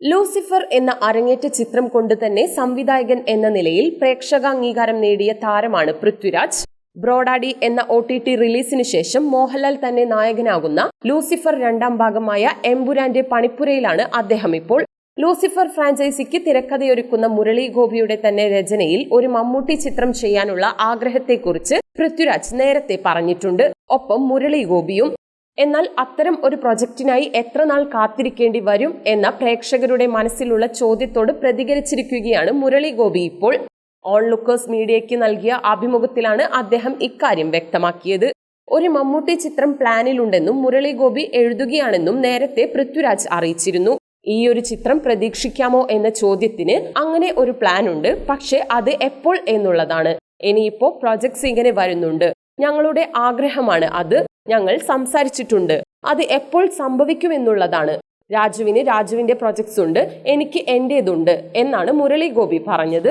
Lucifer എന്ന അരങ്ങേറ്റ ചിത്രം കൊണ്ട് തന്നെ സംവിധായകൻ എന്ന നിലയിൽ പ്രേക്ഷക അംഗീകാരം നേടിയ താരമാണ് പൃഥ്വിരാജ്. ബ്രോഡാഡി എന്ന ഒ ടി ടി റിലീസിന് ശേഷം മോഹൻലാൽ തന്നെ നായകനാകുന്ന ലൂസിഫർ രണ്ടാം ഭാഗമായ എംപുരാന്റെ പണിപ്പുരയിലാണ് അദ്ദേഹം ഇപ്പോൾ. ലൂസിഫർ ഫ്രാഞ്ചൈസിക്ക് തിരക്കഥയൊരുക്കുന്ന മുരളി ഗോപിയുടെ തന്നെ രചനയിൽ ഒരു മമ്മൂട്ടി ചിത്രം ചെയ്യാനുള്ള ആഗ്രഹത്തെക്കുറിച്ച് പൃഥ്വിരാജ് നേരത്തെ പറഞ്ഞിട്ടുണ്ട്. ഒപ്പം മുരളി ഗോപിയും എന്നാൽ അത്തരം ഒരു പ്രൊജക്ടിനായി എത്ര നാൾ കാത്തിരിക്കേണ്ടി വരും എന്ന പ്രേക്ഷകരുടെ മനസ്സിലുള്ള ചോദ്യത്തോട് പ്രതികരിച്ചിരിക്കുകയാണ് മുരളി ഗോപി ഇപ്പോൾ. ഓൺ ലുക്കേഴ്സ് മീഡിയയ്ക്ക് നൽകിയ അഭിമുഖത്തിലാണ് അദ്ദേഹം ഇക്കാര്യം വ്യക്തമാക്കിയത്. ഒരു മമ്മൂട്ടി ചിത്രം പ്ലാനിലുണ്ടെന്നും മുരളി ഗോപി എഴുതുകയാണെന്നും നേരത്തെ പൃഥ്വിരാജ് അറിയിച്ചിരുന്നു. ഈ ഒരു ചിത്രം പ്രതീക്ഷിക്കാമോ എന്ന ചോദ്യത്തിന് അങ്ങനെ ഒരു പ്ലാൻ ഉണ്ട് പക്ഷേ അത് എപ്പോൾ എന്നുള്ളതാണ്. ഇനിയിപ്പോ പ്രൊജക്ട്സ് ഇങ്ങനെ വരുന്നുണ്ട്. ഞങ്ങളുടെ ആഗ്രഹമാണ് അത് ഞങ്ങൾ സംസാരിച്ചിട്ടുണ്ട്. അത് എപ്പോൾ സംഭവിക്കുമെന്നുള്ളതാണ്. രാജുവിന് രാജുവിന്റെ പ്രൊജക്ട്സ് ഉണ്ട്. എനിക്ക് എന്റേതുണ്ട് എന്നാണ് മുരളി ഗോപി പറഞ്ഞത്.